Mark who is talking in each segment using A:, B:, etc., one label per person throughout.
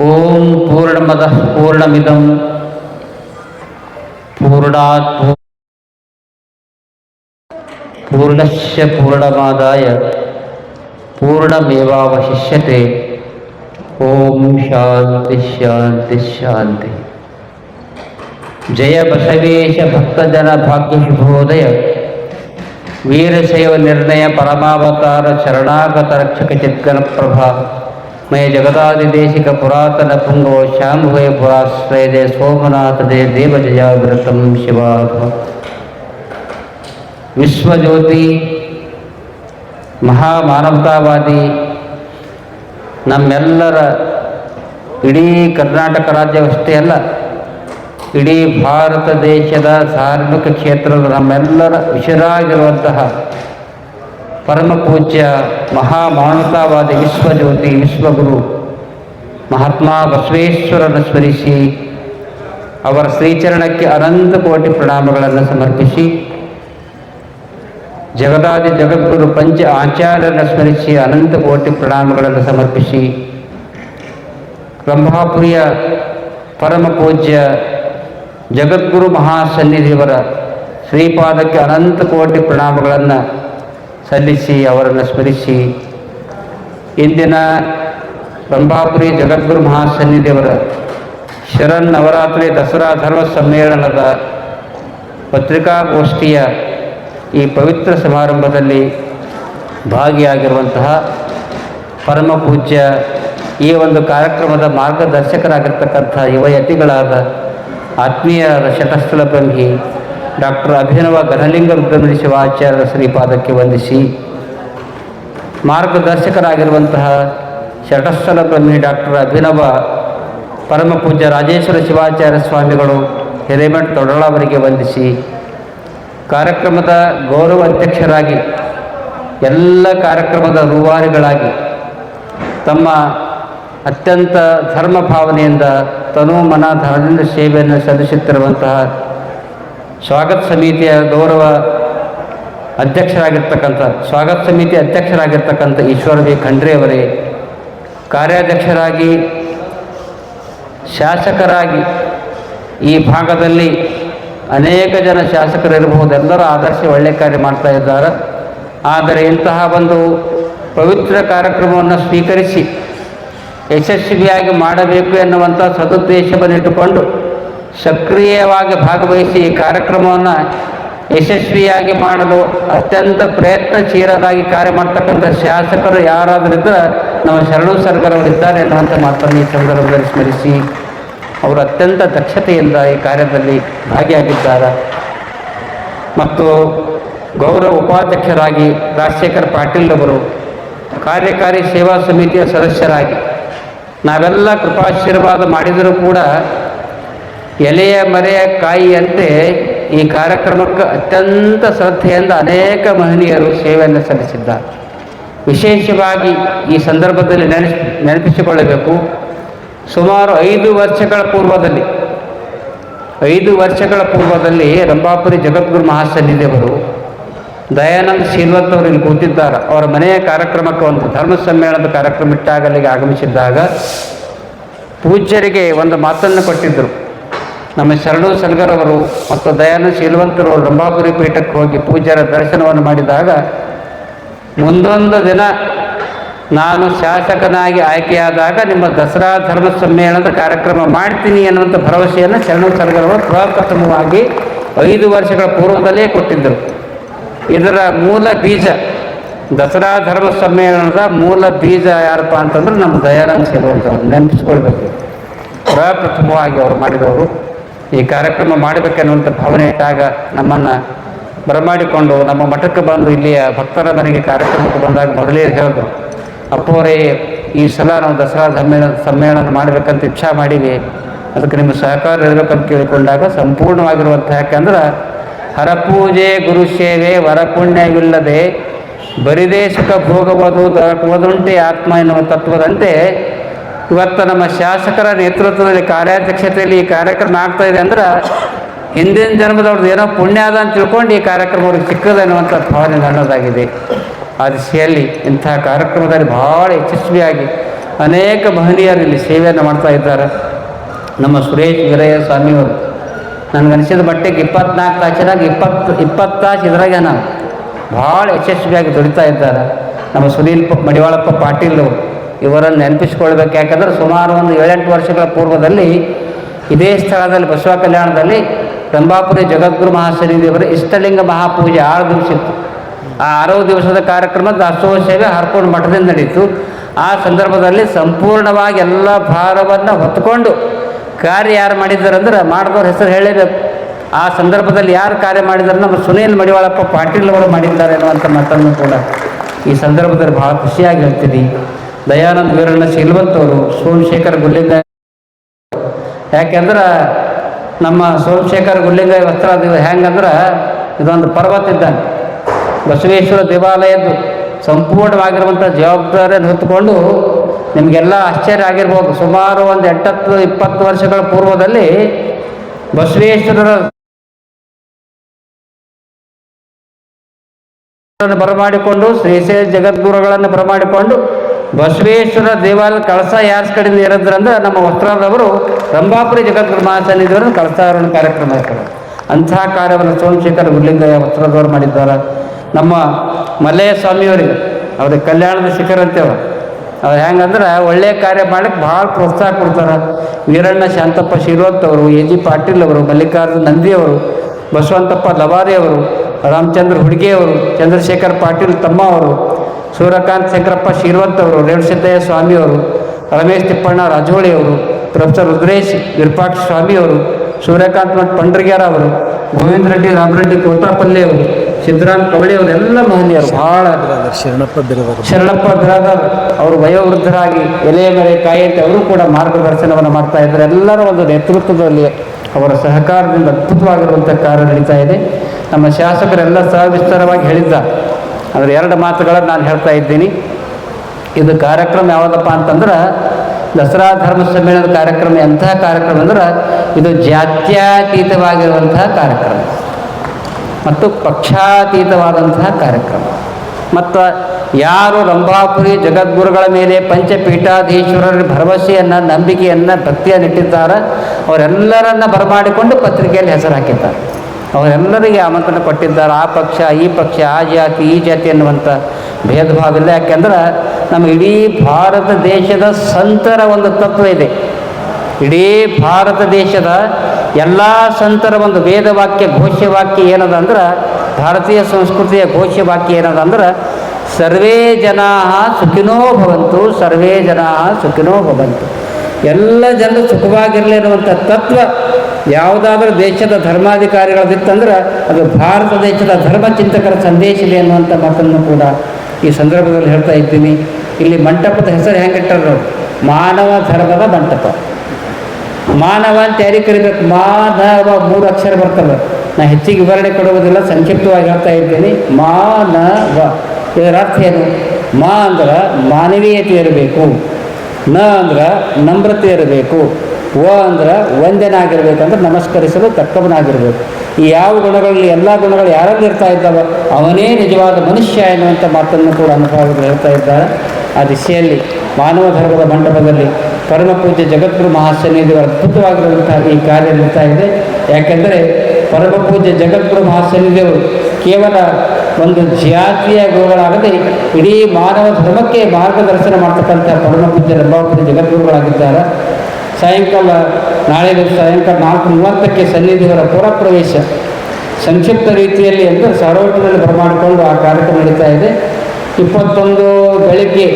A: ओम पूर्णमद पूर्णमिदम पूर्णा पूर्णस्य पूर्णमादाय पूर्णमेवावशिष्यते। ओम शांति शांति शांति। जय बसवेश भक्तजन भाग्यशुभोदय। वीरशैव निर्णय परमावतार चरणागत रक्षक चित्गण प्रभा ಮಯ ಜಗದಾದಿದೇಶಿಕ ಪುರಾತನ ಪುಂಗೋ ಶಾಂಭುವೆ ಪುರಾಶ್ರಯದೆ ಸೋಮನಾಥದೆ ದೇವಜಯ ವಿರತಂ ಶಿವಾಧ ವಿಶ್ವಜ್ಯೋತಿ, ಮಹಾಮಾನವತಾವಾದಿ, ನಮ್ಮೆಲ್ಲರ ಇಡೀ ಕರ್ನಾಟಕ ರಾಜ್ಯವಷ್ಟೇ ಅಲ್ಲ, ಇಡೀ ಭಾರತ ದೇಶದ ಧಾರ್ಮಿಕ ಕ್ಷೇತ್ರದ ನಮ್ಮೆಲ್ಲರ ವಿಶರಾಗಿರುವಂತಹ ಪರಮ ಪೂಜ್ಯ ಮಹಾಮಾನತಾವಾದ ವಿಶ್ವಜ್ಯೋತಿ ವಿಶ್ವಗುರು ಮಹಾತ್ಮ ಬಸವೇಶ್ವರನ ಸ್ಮರಿಸಿ ಅವರ ಶ್ರೀಚರಣಕ್ಕೆ ಅನಂತ ಕೋಟಿ ಪ್ರಣಾಮಗಳನ್ನು ಸಮರ್ಪಿಸಿ ಜಗದಾದಿ ಜಗದ್ಗುರು ಪಂಚ ಆಚಾರ್ಯರನ್ನು ಸ್ಮರಿಸಿ ಅನಂತ ಕೋಟಿ ಪ್ರಣಾಮಗಳನ್ನು ಸಮರ್ಪಿಸಿ ರಂಭಾಪುರಿಯ ಪರಮ ಪೂಜ್ಯ ಜಗದ್ಗುರು ಮಹಾಸನ್ನಿಧಿಯವರ ಶ್ರೀಪಾದಕ್ಕೆ ಅನಂತ ಕೋಟಿ ಪ್ರಣಾಮಗಳನ್ನು ಸಲ್ಲಿಸಿ, ಅವರನ್ನು ಸ್ಮರಿಸಿ. ಇಂದಿನ ರಂಭಾಪುರಿ ಜಗದ್ಗುರು ಮಹಾಸನ್ನಿಧಿಯವರ ಶರಣ್ ನವರಾತ್ರಿ ದಸರಾ ಧರ್ಮ ಸಮ್ಮೇಳನದ ಪತ್ರಿಕಾಗೋಷ್ಠಿಯ ಈ ಪವಿತ್ರ ಸಮಾರಂಭದಲ್ಲಿ ಭಾಗಿಯಾಗಿರುವಂತಹ ಪರಮ ಪೂಜ್ಯ ಈ ಒಂದು ಕಾರ್ಯಕ್ರಮದ ಮಾರ್ಗದರ್ಶಕರಾಗಿರ್ತಕ್ಕಂಥ ಯುವಯತಿಗಳಾದ ಆತ್ಮೀಯರಾದ ಶಟಸ್ಥಳ ಬ್ರಹ್ಮಿ ಡಾಕ್ಟರ್ ಅಭಿನವ ಘನಲಿಂಗ ರುದ್ರಮಿ ಶಿವಾಚಾರ್ಯರ ಶ್ರೀಪಾದಕ್ಕೆ ವಂದಿಸಿ ಮಾರ್ಗದರ್ಶಕರಾಗಿರುವಂತಹ ಶಟಸ್ಥಲ ಬ್ರಹ್ಮಿ ಡಾಕ್ಟರ್ ಅಭಿನವ ಪರಮ ಪೂಜ್ಯ ರಾಜೇಶ್ವರ ಶಿವಾಚಾರ್ಯ ಸ್ವಾಮಿಗಳು ಹಿರೇಮಠ ತೊಡಳ ಅವರಿಗೆ ವಂದಿಸಿ ಕಾರ್ಯಕ್ರಮದ ಗೌರವ ಅಧ್ಯಕ್ಷರಾಗಿ ಎಲ್ಲ ಕಾರ್ಯಕ್ರಮದ ರೂವಾರಿಗಳಾಗಿ ತಮ್ಮ ಅತ್ಯಂತ ಧರ್ಮ ಭಾವನೆಯಿಂದ ತನು ಮನ ಧನದಿಂದ ಸೇವೆಯನ್ನು ಸಲ್ಲಿಸುತ್ತಿರುವಂತಹ ಸ್ವಾಗತ ಸಮಿತಿಯ ಗೌರವ ಅಧ್ಯಕ್ಷರಾಗಿರ್ತಕ್ಕಂಥ, ಸ್ವಾಗತ ಸಮಿತಿ ಅಧ್ಯಕ್ಷರಾಗಿರ್ತಕ್ಕಂಥ ಈಶ್ವರ ಬಿ ಖಂಡ್ರೆ ಅವರೇ, ಕಾರ್ಯಾಧ್ಯಕ್ಷರಾಗಿ, ಶಾಸಕರಾಗಿ ಈ ಭಾಗದಲ್ಲಿ ಅನೇಕ ಜನ ಶಾಸಕರಿರಬಹುದು, ಎಲ್ಲರೂ ಆದರ್ಶ ಒಳ್ಳೆ ಕಾರ್ಯ ಮಾಡ್ತಾ ಇದ್ದಾರೆ. ಆದರೆ ಇಂತಹ ಒಂದು ಪವಿತ್ರ ಕಾರ್ಯಕ್ರಮವನ್ನು ಸ್ವೀಕರಿಸಿ ಯಶಸ್ವಿಯಾಗಿ ಮಾಡಬೇಕು ಎನ್ನುವಂಥ ಸದುದ್ದೇಶವನ್ನಿಟ್ಟುಕೊಂಡು ಸಕ್ರಿಯವಾಗಿ ಭಾಗವಹಿಸಿ ಈ ಕಾರ್ಯಕ್ರಮವನ್ನು ಯಶಸ್ವಿಯಾಗಿ ಮಾಡಲು ಅತ್ಯಂತ ಪ್ರಯತ್ನಶೀಲರಾಗಿ ಕಾರ್ಯ ಮಾಡ್ತಕ್ಕಂಥ ಶಾಸಕರು ಯಾರಾದರೂ ಇದ್ದರೆ ನಮ್ಮ ಶರಣು ಸರ್ಕಾರವರು ಇದ್ದಾರೆ ಎನ್ನುವಂಥ ಮಾತನ್ನು ಈ ಸಂದರ್ಭದಲ್ಲಿ ಸ್ಮರಿಸಿ ಅವರು ಅತ್ಯಂತ ದಕ್ಷತೆಯಿಂದ ಈ ಕಾರ್ಯದಲ್ಲಿ ಭಾಗಿಯಾಗಿದ್ದಾರೆ. ಮತ್ತು ಗೌರವ ಉಪಾಧ್ಯಕ್ಷರಾಗಿ ರಾಜಶೇಖರ್ ಪಾಟೀಲ್ ಅವರು ಕಾರ್ಯಕಾರಿ ಸೇವಾ ಸಮಿತಿಯ ಸದಸ್ಯರಾಗಿ ನಾವೆಲ್ಲ ಕೃಪಾಶೀರ್ವಾದ ಮಾಡಿದರೂ ಕೂಡ ಎಲೆಯ ಮರೆಯ ಕಾಯಿಯಂತೆ ಈ ಕಾರ್ಯಕ್ರಮಕ್ಕೆ ಅತ್ಯಂತ ಶ್ರದ್ಧೆಯಿಂದ ಅನೇಕ ಮಹನೀಯರು ಸೇವೆಯನ್ನು ಸಲ್ಲಿಸಿದ್ದಾರೆ. ವಿಶೇಷವಾಗಿ ಈ ಸಂದರ್ಭದಲ್ಲಿ ನೆನೆಸ್, ನೆನಪಿಸಿಕೊಳ್ಳಬೇಕು. ಸುಮಾರು ಐದು ವರ್ಷಗಳ ಪೂರ್ವದಲ್ಲಿ, ಐದು ವರ್ಷಗಳ ಪೂರ್ವದಲ್ಲಿ ರಂಭಾಪುರಿ ಜಗದ್ಗುರು ಮಹಾಸನ್ನಿಧಿಯವರು ದಯಾನಂದ ಶೀಲ್ವತ್ ಅವರು ಇಲ್ಲಿ ಕೂತಿದ್ದಾರೆ. ಅವರ ಮನೆಯ ಕಾರ್ಯಕ್ರಮಕ್ಕೆ ಒಂದು ಧರ್ಮ ಸಮ್ಮೇಳನದ ಕಾರ್ಯಕ್ರಮ ಇಟ್ಟಾಗ ಅಲ್ಲಿಗೆ ಆಗಮಿಸಿದ್ದಾಗ ಪೂಜ್ಯರಿಗೆ ಒಂದು ಮಾತನ್ನು ಕೊಟ್ಟಿದ್ದರು. ನಮ್ಮ ಶರಣು ಸಲ್ಗರವರು ಮತ್ತು ದಯಾನಂದ ಶೀಲವಂತರು ರಂಭಾಪುರಿ ಪೀಠಕ್ಕೆ ಹೋಗಿ ಪೂಜ್ಯರ ದರ್ಶನವನ್ನು ಮಾಡಿದಾಗ ಮುಂದೊಂದು ದಿನ ನಾನು ಶಾಸಕನಾಗಿ ಆಯ್ಕೆಯಾದಾಗ ನಿಮ್ಮ ದಸರಾ ಧರ್ಮ ಸಮ್ಮೇಳನದ ಕಾರ್ಯಕ್ರಮ ಮಾಡ್ತೀನಿ ಅನ್ನುವಂಥ ಭರವಸೆಯನ್ನು ಶರಣು ಸಲ್ಗರವರು ಪ್ರಪ್ರಥಮವಾಗಿ ಐದು ವರ್ಷಗಳ ಪೂರ್ವದಲ್ಲೇ ಕೊಟ್ಟಿದ್ದರು. ಇದರ ಮೂಲ ಬೀಜ ದಸರಾ ಧರ್ಮ ಸಮ್ಮೇಳನದ ಮೂಲ ಬೀಜ ಯಾರಪ್ಪ ಅಂತಂದ್ರೆ ನಮ್ಮ ದಯಾನಂದ ಶೀಲವಂತರು. ನೆನಪಿಸ್ಕೊಳ್ಬೇಕು. ಪ್ರಪ್ರಥಮವಾಗಿ ಅವರು ಮಾಡಿದವರು. ಈ ಕಾರ್ಯಕ್ರಮ ಮಾಡಬೇಕೆನ್ನುವಂಥ ಭಾವನೆ ಇಟ್ಟಾಗ ನಮ್ಮನ್ನು ಬರಮಾಡಿಕೊಂಡು ನಮ್ಮ ಮಠಕ್ಕೆ ಬಂದು ಇಲ್ಲಿಯ ಭಕ್ತರ ಮನೆಗೆ ಕಾರ್ಯಕ್ರಮಕ್ಕೆ ಬಂದಾಗ ಮೊದಲೇ ಹೇಳಿದ್ರು ಅಪ್ಪವರೇ ಈ ಸಲ ನಾವು ದಸರಾ ಸಮ್ಮೇಳನ ಸಮ್ಮೇಳನ ಮಾಡಬೇಕಂತ ಇಚ್ಛಾ ಮಾಡೀವಿ ಅದಕ್ಕೆ ನಿಮ್ಮ ಸಹಕಾರ ಇರಬೇಕಂತ ಕೇಳಿಕೊಂಡಾಗ ಸಂಪೂರ್ಣವಾಗಿರುವಂಥ ಯಾಕಂದ್ರೆ ಹರಪೂಜೆ ಗುರು ಸೇವೆ ವರಪುಣ್ಯವಿಲ್ಲದೆ ಬರಿದೇ ಸುಖ ಭೋಗವದು ದೊರಕುವುದುಂಟೆ ಆತ್ಮ ಎನ್ನುವ ತತ್ವದಂತೆ ಇವತ್ತು ನಮ್ಮ ಶಾಸಕರ ನೇತೃತ್ವದಲ್ಲಿ ಕಾರ್ಯಾಧ್ಯಕ್ಷತೆಯಲ್ಲಿ ಈ ಕಾರ್ಯಕ್ರಮ ಆಗ್ತಾ ಇದೆ ಅಂದ್ರೆ ಹಿಂದಿನ ಜನ್ಮದವ್ರದ್ದು ಏನೋ ಪುಣ್ಯ ಅದ ಅಂತ ತಿಳ್ಕೊಂಡು ಈ ಕಾರ್ಯಕ್ರಮ ಅವ್ರಿಗೆ ಸಿಕ್ಕದ ಅನ್ನುವಂಥ ಭಾವನೆ ನನ್ನದಾಗಿದೆ. ಆ ದಿಶೆಯಲ್ಲಿ ಇಂತಹ ಕಾರ್ಯಕ್ರಮದಲ್ಲಿ ಭಾಳ ಯಶಸ್ವಿಯಾಗಿ ಅನೇಕ ಮಹನೀಯರು ಇಲ್ಲಿ ಸೇವೆಯನ್ನು ಮಾಡ್ತಾ ಇದ್ದಾರೆ. ನಮ್ಮ ಸುರೇಶ್ ವೀರಯ್ಯ ಸ್ವಾಮಿಯವರು ನನಗನ್ಸಿದ ಮಟ್ಟಿಗೆ ಇಪ್ಪತ್ನಾಲ್ಕು ತಾಸಿನಾಗ ಇಪ್ಪತ್ತು ಇಪ್ಪತ್ತು ತಾಸು ಇದ್ರಾಗ ನಾವು ಭಾಳ ಯಶಸ್ವಿಯಾಗಿ ದುಡಿತಾ ಇದ್ದಾರೆ. ನಮ್ಮ ಸುನೀಲ್ ಮಡಿವಾಳಪ್ಪ ಪಾಟೀಲ್ ಅವರು. ಇವರನ್ನು ನೆನಪಿಸ್ಕೊಳ್ಬೇಕು. ಯಾಕಂದ್ರೆ ಸುಮಾರು ಒಂದು ಏಳೆಂಟು ವರ್ಷಗಳ ಪೂರ್ವದಲ್ಲಿ ಇದೇ ಸ್ಥಳದಲ್ಲಿ ಬಸವ ಕಲ್ಯಾಣದಲ್ಲಿ ರಂಭಾಪುರಿ ಜಗದ್ಗುರು ಮಹಾಸನಿಧಿಯವರ ಇಷ್ಟಲಿಂಗ ಮಹಾಪೂಜೆ ಆರು ದಿವಸ ಇತ್ತು. ಆ ಆರು ದಿವಸದ ಕಾರ್ಯಕ್ರಮ ದಾಸೋಹ ಸೇವೆ ಹರ್ಕೊಂಡು ಮಠದಿಂದ ನಡೀತು. ಆ ಸಂದರ್ಭದಲ್ಲಿ ಸಂಪೂರ್ಣವಾಗಿ ಎಲ್ಲ ಭಾರವನ್ನು ಹೊತ್ಕೊಂಡು ಕಾರ್ಯ ಯಾರು ಮಾಡಿದ್ದಾರೆ ಅಂದ್ರೆ ಮಾಡಿದವ್ರ ಹೆಸರು ಹೇಳಲೇಬೇಕು. ಆ ಸಂದರ್ಭದಲ್ಲಿ ಯಾರು ಕಾರ್ಯ ಮಾಡಿದ್ದಾರೆ ನಮ್ಮ ಸುನೀಲ್ ಮಡಿವಾಳಪ್ಪ ಪಾಟೀಲ್ ಅವರು ಮಾಡಿದ್ದಾರೆ ಅನ್ನುವಂಥ ಮಾತನ್ನು ಕೂಡ ಈ ಸಂದರ್ಭದಲ್ಲಿ ಭಾಳ ಖುಷಿಯಾಗಿ ಹೇಳ್ತೀನಿ ದಯಾನಂದ ವೀರಣ್ಣ ಅವರು ಸೋಮಶೇಖರ್ ಗುಲ್ಲಿಂಗ ಯಾಕೆಂದ್ರೆ ನಮ್ಮ ಸೋಮಶೇಖರ್ ಗುಲ್ಲಿಂಗ ವಸ್ತ್ರ ಹೆಂಗಂದ್ರೆ ಇದೊಂದು ಪರ್ವತ ಇದ್ದಂಗೆ. ಬಸವೇಶ್ವರ ದೇವಾಲಯದ್ದು ಸಂಪೂರ್ಣವಾಗಿರುವಂಥ ಜವಾಬ್ದಾರಿಯನ್ನು ಹೊತ್ತುಕೊಂಡು ನಿಮಗೆಲ್ಲ ಆಶ್ಚರ್ಯ ಆಗಿರ್ಬೋದು. ಸುಮಾರು ಒಂದು ಎಂಟತ್ತು, ಇಪ್ಪತ್ತು ವರ್ಷಗಳ ಪೂರ್ವದಲ್ಲಿ ಬಸವೇಶ್ವರರ ಬರಮಾಡಿಕೊಂಡು ಶ್ರೀಶೈಲ ಜಗದ್ಗುರುಗಳನ್ನು ಬರಮಾಡಿಕೊಂಡು ಬಸವೇಶ್ವರ ದೇವಾಲಯ ಕಳಸ ಯಾರ ಕಡೆಯಿಂದ ಇರೋದ್ರಂದ್ರೆ ನಮ್ಮ ವಸ್ತ್ರದವರು ರಂಭಾಪುರಿ ಜಗದ್ಗುರು ಮಹಾಸನ್ನಿಧಿಯವರನ್ನು ಕಾರ್ಯಕ್ರಮ ಇರ್ತಾರೆ ಅಂಥ ಕಾರ್ಯವನ್ನು ಸೋಮಶೇಖರ್ ಗುಲ್ಲಿಂಗಯ್ಯ ವಸ್ತ್ರದವರು ಮಾಡಿದ್ದಾರೆ. ನಮ್ಮ ಮಲ್ಲಯ್ಯ ಸ್ವಾಮಿಯವರಿಗೆ ಅವ್ರಿಗೆ ಕಲ್ಯಾಣದ ಶಿಖರ ಅಂತೇವ. ಅವ್ರು ಹೆಂಗಂದ್ರೆ ಒಳ್ಳೆಯ ಕಾರ್ಯ ಮಾಡಕ್ಕೆ ಭಾಳ ಪ್ರೋತ್ಸಾಹ ಕೊಡ್ತಾರೆ. ವೀರಣ್ಣ ಶಾಂತಪ್ಪ ಶಿರೋತ್ ಅವರು, ಎ ಜಿ ಪಾಟೀಲ್ ಅವರು, ಮಲ್ಲಿಕಾರ್ಜುನ ನಂದಿಯವರು ಬಸವಂತಪ್ಪ ಲವಾರಿ ಅವರು, ರಾಮಚಂದ್ರ ಹುಡುಗಿಯವರು ಚಂದ್ರಶೇಖರ್ ಪಾಟೀಲ್ ತಮ್ಮ ಅವರು ಸೂರ್ಯಕಾಂತ್ ಶಂಕರಪ್ಪ ಶಿರ್ವಂತ್ ಅವರು ರೇಣುಸಿದ್ದಯ್ಯ ಸ್ವಾಮಿಯವರು ರಮೇಶ್ ತಿಪ್ಪಣ್ಣ ರಾಜೋಳಿ ಅವರು ಪ್ರೊಫೆಸರ್ ರುದ್ರೇಶ್ ವಿರೂಪಾಕ್ಷ ಸ್ವಾಮಿಯವರು ಸೂರ್ಯಕಾಂತ್ ಮಠ್ ಪಂಡ್ರಿಗ್ಯಾರ ಅವರು ಗೋವಿಂದ ರೆಡ್ಡಿ ರಾಮರೆಡ್ಡಿ ಕೋಟಾಪಲ್ಲಿ ಅವರು ಸಿದ್ದರಾಮ್ ಕವಳಿ ಅವರು ಎಲ್ಲ ಮಹನೀಯರು. ಬಹಳ
B: ಶರಣಪ್ಪ ಬಿರಾದರ್
A: ಶರಣಪ್ಪ ಬಿರಾದರ್ ಅವರು ವಯೋವೃದ್ಧರಾಗಿ ಎಲೆ ಮೇಲೆ ಕಾಯಂತೆ ಅವರು ಕೂಡ ಮಾರ್ಗದರ್ಶನವನ್ನು ಮಾಡ್ತಾ ಇದ್ದಾರೆ. ಎಲ್ಲರ ಒಂದು ನೇತೃತ್ವದಲ್ಲಿ ಅವರ ಸಹಕಾರದಿಂದ ಅದ್ಭುತವಾಗಿರುವಂಥ ಕಾರ್ಯ ನಡೀತಾ ಇದೆ. ನಮ್ಮ ಶಾಸಕರೆಲ್ಲ ಸಹ ವಿಸ್ತಾರವಾಗಿ ಹೇಳಿದ್ದಾರೆ. ಅದರ ಎರಡು ಮಾತುಗಳನ್ನು ನಾನು ಹೇಳ್ತಾ ಇದ್ದೀನಿ. ಇದು ಕಾರ್ಯಕ್ರಮ ಯಾವುದಪ್ಪ ಅಂತಂದ್ರೆ ದಸರಾ ಧರ್ಮ ಸಮ್ಮೇಳನದ ಕಾರ್ಯಕ್ರಮ ಎಂತಹ ಕಾರ್ಯಕ್ರಮ ಅಂದ್ರೆ ಇದು ಜಾತ್ಯಾತೀತವಾಗಿರುವಂತಹ ಕಾರ್ಯಕ್ರಮ ಮತ್ತು ಪಕ್ಷಾತೀತವಾದಂತಹ ಕಾರ್ಯಕ್ರಮ. ಮತ್ತು ಯಾರು ರಂಭಾಪುರಿ ಜಗದ್ಗುರುಗಳ ಮೇಲೆ ಪಂಚಪೀಠಾಧೀಶ್ವರರ ಭರವಸೆಯನ್ನು, ನಂಬಿಕೆಯನ್ನು ಭಕ್ತಿಯನ್ನಿಟ್ಟಿದ್ದಾರೆ ಅವರೆಲ್ಲರನ್ನ ಬರಮಾಡಿಕೊಂಡು ಪತ್ರಿಕೆಯಲ್ಲಿ ಹೆಸರು ಹಾಕಿದ್ದಾರೆ ಅವರೆಲ್ಲರಿಗೆ ಆಮಂತ್ರಣ ಕೊಟ್ಟಿದ್ದಾರೆ, ಆ ಪಕ್ಷ, ಈ ಪಕ್ಷ, ಆ ಜಾತಿ, ಈ ಜಾತಿ ಅನ್ನುವಂಥ ಭೇದ ಭಾವ ಇಲ್ಲ. ಯಾಕೆಂದ್ರೆ ನಮ್ಮ ಇಡೀ ಭಾರತ ದೇಶದ ಸಂತರ ಒಂದು ತತ್ವ ಇದೆ. ಇಡೀ ಭಾರತ ದೇಶದ ಎಲ್ಲ ಸಂತರ ಒಂದು ವೇದವಾಕ್ಯ, ಘೋಷ್ಯವಾಕ್ಯ ಏನದ ಅಂದ್ರೆ, ಭಾರತೀಯ ಸಂಸ್ಕೃತಿಯ ಘೋಷವಾಕ್ಯ ಏನದ ಅಂದ್ರೆ, ಸರ್ವೇ ಜನಾ ಸುಖಿನೋ ಭವಂತು, ಸರ್ವೇ ಜನಾ ಸುಖಿನೋ ಭವಂತು. ಎಲ್ಲ ಜನರು ಸುಖವಾಗಿರಲಿ ಅನ್ನುವಂಥ ತತ್ವ ಯಾವುದಾದ್ರೂ ದೇಶದ ಧರ್ಮಾಧಿಕಾರಿಗಳದಿತ್ತಂದ್ರೆ ಅದು ಭಾರತ ದೇಶದ ಧರ್ಮ ಚಿಂತಕರ ಸಂದೇಶ ಇದೆ ಅನ್ನುವಂಥ ಮಾತನ್ನು ಕೂಡ ಈ ಸಂದರ್ಭದಲ್ಲಿ ಹೇಳ್ತಾ ಇದ್ದೀನಿ. ಇಲ್ಲಿ ಮಂಟಪದ ಹೆಸರು ಹೆಂಗಿಟ್ಟರು ಮಾನವ ಧರ್ಮದ ಮಂಟಪ. ಮಾನವ ಅಂತ ಯಾರಿಗೆ ಕರಿಬೇಕು? ಮಾನವ ಮೂರು ಅಕ್ಷರ ಬರ್ತವೆ. ನಾ ಹೆಚ್ಚಿಗೆ ವಿವರಣೆ ಕೊಡುವುದಿಲ್ಲ, ಸಂಕ್ಷಿಪ್ತವಾಗಿ ಹೇಳ್ತಾ ಇದ್ದೀನಿ. ಮಾನವ ಇದರ ಅರ್ಥ ಏನು? ಮಾ ಅಂದ್ರೆ ಮಾನವೀಯತೆ ಇರಬೇಕು. ನ ಅಂದ್ರೆ ನಮ್ರತೆ ಇರಬೇಕು. ವ ಅಂದ್ರೆ ವಂದನಾಗಿರ್ಬೇಕಂದ್ರೆ ನಮಸ್ಕರಿಸಲು ತಕ್ಕವನಾಗಿರ್ಬೇಕು. ಈ ಯಾವ ಗುಣಗಳಲ್ಲಿ ಎಲ್ಲ ಗುಣಗಳು ಯಾರಲ್ಲಿ ಇರ್ತಾ ಇದ್ದಾವ ಅವನೇ ನಿಜವಾದ ಮನುಷ್ಯ ಎನ್ನುವಂಥ ಮಾತನ್ನು ಕೂಡ ಅನುಭವಗಳು ಹೇಳ್ತಾ ಇದ್ದಾರೆ. ಆ ದಿಶೆಯಲ್ಲಿ ಮಾನವ ಧರ್ಮದ ಮಂಟಪದಲ್ಲಿ ಪರಮ ಪೂಜ್ಯ ಜಗದ್ಗುರು ಮಹಾಸನ್ನಿಧಿಗಳ ಅದ್ಭುತವಾಗಿರುವಂತಹ ಈ ಕಾರ್ಯ ನಡೀತಾ ಇದೆ. ಯಾಕೆಂದರೆ ಪರಮ ಪೂಜ್ಯ ಜಗದ್ಗುರು ಮಹಾಸನ್ನಿಧಿಯವರು ಕೇವಲ ಒಂದು ಜಾತಿಯ ಗುರುಗಳಾಗದೆ ಇಡೀ ಮಾನವ ಧರ್ಮಕ್ಕೆ ಮಾರ್ಗದರ್ಶನ ಮಾಡ್ತಕ್ಕಂಥ ಪರಮ ಪೂಜ್ಯ ರಂಭಾಪುರಿ ಜಗದ್ಗುರುಗಳಾಗಿದ್ದಾರೆ. ಸಾಯಂಕಾಲ ನಾಳೆ ಸಾಯಂಕಾಲ ನಾಲ್ಕು ಮೂವತ್ತಕ್ಕೆ ಸನ್ನಿಧಿಯವರ ಪುರಪ್ರವೇಶ ಸಂಕ್ಷಿಪ್ತ ರೀತಿಯಲ್ಲಿ ಅಂದರೆ ಸರೋಟಿನಲ್ಲಿ ಬರಮಾಡಿಕೊಂಡು ಆ ಕಾರ್ಯಕ್ರಮ ನಡೀತಾ ಇದೆ. ಇಪ್ಪತ್ತೊಂದು ಬೆಳಿಗ್ಗೆ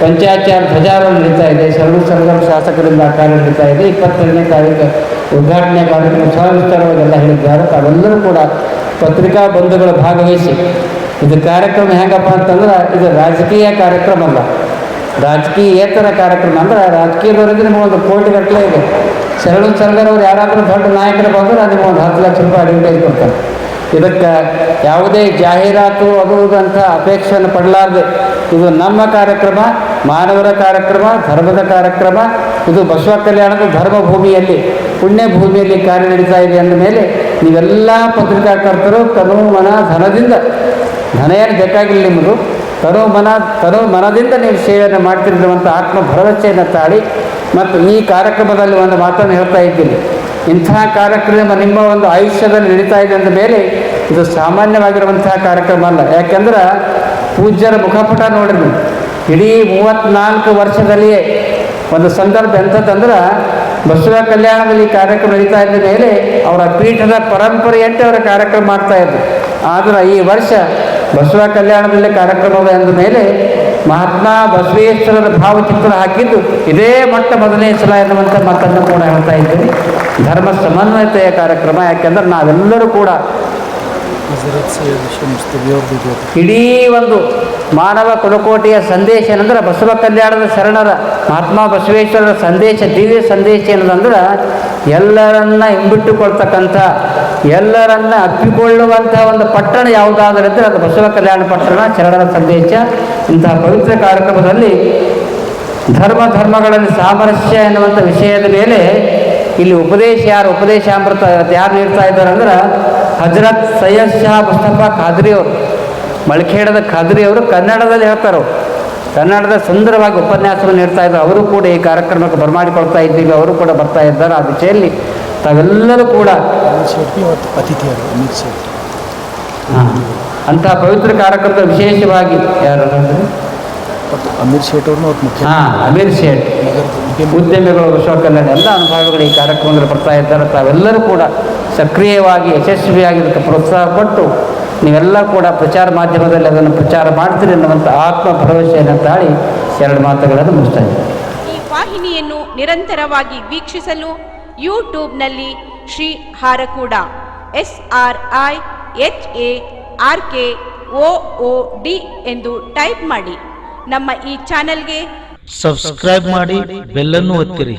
A: ಪಂಚಾಚಾರ ಧ್ವಜಾರೋಹಣ ನಡೀತಾ ಇದೆ. ಸರ್ವ ಶಾಸಕರಿಂದ ಆ ಕಾರ್ಯ ನಡೀತಾ ಇದೆ. ಇಪ್ಪತ್ತೆರಡನೇ ತಾರೀಕು ಉದ್ಘಾಟನೆ ಕಾರ್ಯಕ್ರಮ ಸವಿಸ್ತಾರವಾಗಿ ಎಲ್ಲ ಹೇಳಿದ್ದಾರೆ. ತಾವೆಲ್ಲರೂ ಕೂಡ ಪತ್ರಿಕಾ ಬಂಧುಗಳು ಭಾಗವಹಿಸಿ. ಇದು ಕಾರ್ಯಕ್ರಮ ಹೆಂಗಪ್ಪ ಅಂತಂದ್ರೆ ಇದು ರಾಜಕೀಯ ಕಾರ್ಯಕ್ರಮ ಅಲ್ಲ. ರಾಜಕೀಯೇತರ ಕಾರ್ಯಕ್ರಮ ಅಂದ್ರೆ ರಾಜಕೀಯದವರಿಗೆ ನಿಮಗೆ ಒಂದು ಕೋಟಿ ಗಟ್ಟಲೆ ಇದೆ. ಶರಣು ಸರ್ಗರ್ ಅವರು ಯಾರಾದರೂ ದೊಡ್ಡ ನಾಯಕರು ಬಂದ್ರೆ ಒಂದು ಹತ್ತು ಲಕ್ಷ ರೂಪಾಯಿ ಅಡ್ವರ್ಟೈಸ್ ಕೊಡ್ತಾರೆ. ಇದಕ್ಕೆ ಯಾವುದೇ ಜಾಹೀರಾತು ಅದು ಅಂತ ಅಪೇಕ್ಷೆಯನ್ನು ಪಡಲಾರದೆ, ಇದು ನಮ್ಮ ಕಾರ್ಯಕ್ರಮ, ಮಾನವರ ಕಾರ್ಯಕ್ರಮ, ಧರ್ಮದ ಕಾರ್ಯಕ್ರಮ, ಇದು ಬಸವ ಕಲ್ಯಾಣದ ಧರ್ಮ ಭೂಮಿಯಲ್ಲಿ ಪುಣ್ಯ ಭೂಮಿಯಲ್ಲಿ ಕಾರ್ಯ ನಡೀತಾ ಇದೆ ಅಂದ ಮೇಲೆ ನೀವೆಲ್ಲ ಪತ್ರಿಕಾಕರ್ತರು ತನು ಮನ ಧನದಿಂದ ಧನ ಏನು ಬೇಕಾಗಿಲ್ಲ ನಿಮ್ಮದು. ತನು ಮನ ತನು ಮನದಿಂದ ನೀವು ಸೇವೆಯನ್ನು ಮಾಡ್ತಿರುವಂಥ ಆತ್ಮ ಭರವಸೆಯನ್ನು ತಾಳಿ ಮತ್ತು ಈ ಕಾರ್ಯಕ್ರಮದಲ್ಲಿ ಒಂದು ಮಾತನ್ನು ಹೇಳ್ತಾ ಇದ್ದೀನಿ. ಇಂತಹ ಕಾರ್ಯಕ್ರಮ ನಿಮ್ಮ ಒಂದು ಆಯುಷ್ಯದಲ್ಲಿ ನಡೀತಾ ಇದೆ ಅಂದ ಮೇಲೆ ಇದು ಸಾಮಾನ್ಯವಾಗಿರುವಂತಹ ಕಾರ್ಯಕ್ರಮ ಅಲ್ಲ. ಯಾಕೆಂದ್ರೆ ಪೂಜ್ಯರ ಮುಖಪುಟ ನೋಡಿದ್ವಿ ಇಡೀ ಮೂವತ್ನಾಲ್ಕು ವರ್ಷದಲ್ಲಿಯೇ ಒಂದು ಸಂದರ್ಭ ಎಂಥದ್ದಂದ್ರೆ ಬಸವ ಕಲ್ಯಾಣದಲ್ಲಿ ಕಾರ್ಯಕ್ರಮ ನಡೀತಾ ಇದ್ದ ಮೇಲೆ ಅವರ ಪೀಠದ ಪರಂಪರೆಯಂತೆ ಅವರ ಕಾರ್ಯಕ್ರಮ ಮಾಡ್ತಾ ಇದ್ರು. ಆದರೆ ಈ ವರ್ಷ ಬಸವ ಕಲ್ಯಾಣದಲ್ಲಿ ಕಾರ್ಯಕ್ರಮದ ಎಂದ ಮೇಲೆ ಮಹಾತ್ಮ ಬಸವೇಶ್ವರರ ಭಾವಚಿತ್ರ ಹಾಕಿದ್ದು ಇದೇ ಮೊಟ್ಟ ಮೊದಲನೇ ಸಲ ಎನ್ನುವಂಥ ಮಾತನ್ನು ಕೂಡ ಹೇಳ್ತಾ ಇದ್ದೀನಿ. ಧರ್ಮ ಸಮನ್ವಯತೆಯ ಕಾರ್ಯಕ್ರಮ, ಯಾಕೆಂದ್ರೆ ನಾವೆಲ್ಲರೂ ಕೂಡ ಇಡೀ ಒಂದು ಮಾನವ ಕುಲಕೋಟಿಯ ಸಂದೇಶ ಏನಂದ್ರೆ ಬಸವ ಕಲ್ಯಾಣದ ಶರಣರ, ಮಹಾತ್ಮ ಬಸವೇಶ್ವರರ ಸಂದೇಶ, ದಿವ್ಯ ಸಂದೇಶ ಏನದಂದ್ರೆ ಎಲ್ಲರನ್ನ ಹಿಂಬಿಟ್ಟುಕೊಳ್ತಕ್ಕಂಥ, ಎಲ್ಲರನ್ನ ಅಪ್ಪಿಕೊಳ್ಳುವಂಥ ಒಂದು ಪಟ್ಟಣ ಯಾವುದಾದರಿದ್ರೆ ಅದು ಬಸವ ಕಲ್ಯಾಣ ಪಟ್ಟಣ, ಶರಣರ ಸಂದೇಶ. ಇಂತಹ ಪವಿತ್ರ ಕಾರ್ಯಕ್ರಮದಲ್ಲಿ ಧರ್ಮ ಧರ್ಮಗಳಲ್ಲಿ ಸಾಮರಸ್ಯ ಎನ್ನುವಂಥ ವಿಷಯದ ಮೇಲೆ ಇಲ್ಲಿ ಉಪದೇಶ ಯಾರು, ಉಪದೇಶಾಮೃತ ಯಾರು ನೀಡ್ತಾ ಇದ್ದಾರೆ ಅಂದ್ರೆ ಹಜರತ್ ಸೈಯದ್ ಶಾ ಮುಸ್ತಫಾ ಖಾದ್ರಿ ಅವರು. ಮಳಖೇಡದ ಖಾದ್ರಿ ಅವರು ಕನ್ನಡದಲ್ಲಿ ಹೇಳ್ತಾರೆ? ಕನ್ನಡದ ಸುಂದರವಾಗಿ ಉಪನ್ಯಾಸವನ್ನು ನೀಡ್ತಾ ಇದ್ದಾರೆ ಅವರು ಕೂಡ ಈ ಕಾರ್ಯಕ್ರಮಕ್ಕೆ ಬರಮಾಡಿಕೊಳ್ತಾ ಇದ್ದೀವಿ. ಅವರು ಕೂಡ ಬರ್ತಾ ಇದ್ದಾರೆ. ಆ ದಿಶೆಯಲ್ಲಿ ತಾವೆಲ್ಲರೂ ಕೂಡ
B: ಹಾಂ.
A: ಅಂತಹ ಪವಿತ್ರ ಕಾರ್ಯಕ್ರಮದ ವಿಶೇಷವಾಗಿ ಯಾರು
B: ಅಮೀರ್ ಶೇಟ್ ಮುಖ್ಯ.
A: ಹಾಂ ಅಮೀರ್
B: ಶೇಟ್.
A: ಉದ್ಯಮಿಗಳು ಅಶೋಕ ಕಲ್ಯಾಣ ಎಲ್ಲ ಅನುಭವಗಳು ಈ ಕಾರ್ಯಕ್ರಮದಲ್ಲಿ ಬರ್ತಾ ಇದ್ದಾರೆ. ತಾವೆಲ್ಲರೂ ಕೂಡ ಸಕ್ರಿಯವಾಗಿ ಯಶಸ್ವಿಯಾಗಿ ಇದಕ್ಕೆ ಪ್ರೋತ್ಸಾಹ ಕೊಟ್ಟು ನೀವೆಲ್ಲ ಕೂಡ ಪ್ರಚಾರ ಮಾಧ್ಯಮದಲ್ಲಿ ಅದನ್ನು ಪ್ರಚಾರ ಮಾಡ್ತೀರಿ ಅನ್ನುವಂಥ ಆತ್ಮ ಭರವಸೆಯನ್ನು ತಾಳಿ ಎರಡು ಮಾತುಗಳನ್ನು ಮುಗಿಸ್ತಾ ಇದ್ದೀನಿ.
C: ಈ ವಾಹಿನಿಯನ್ನು ನಿರಂತರವಾಗಿ ವೀಕ್ಷಿಸಲು ಯೂಟ್ಯೂಬ್ನಲ್ಲಿ Shri Harakuda S R I H A R K O O D ಎಂದು ಟೈಪ್ ಮಾಡಿ. ನಮ್ಮ ಈ ಚಾನೆಲ್ಗೆ
D: ಸಬ್ಸ್ಕ್ರೈಬ್ ಮಾಡಿ ಬೆಲ್ಲನ್ನು ಒತ್ತಿರಿ.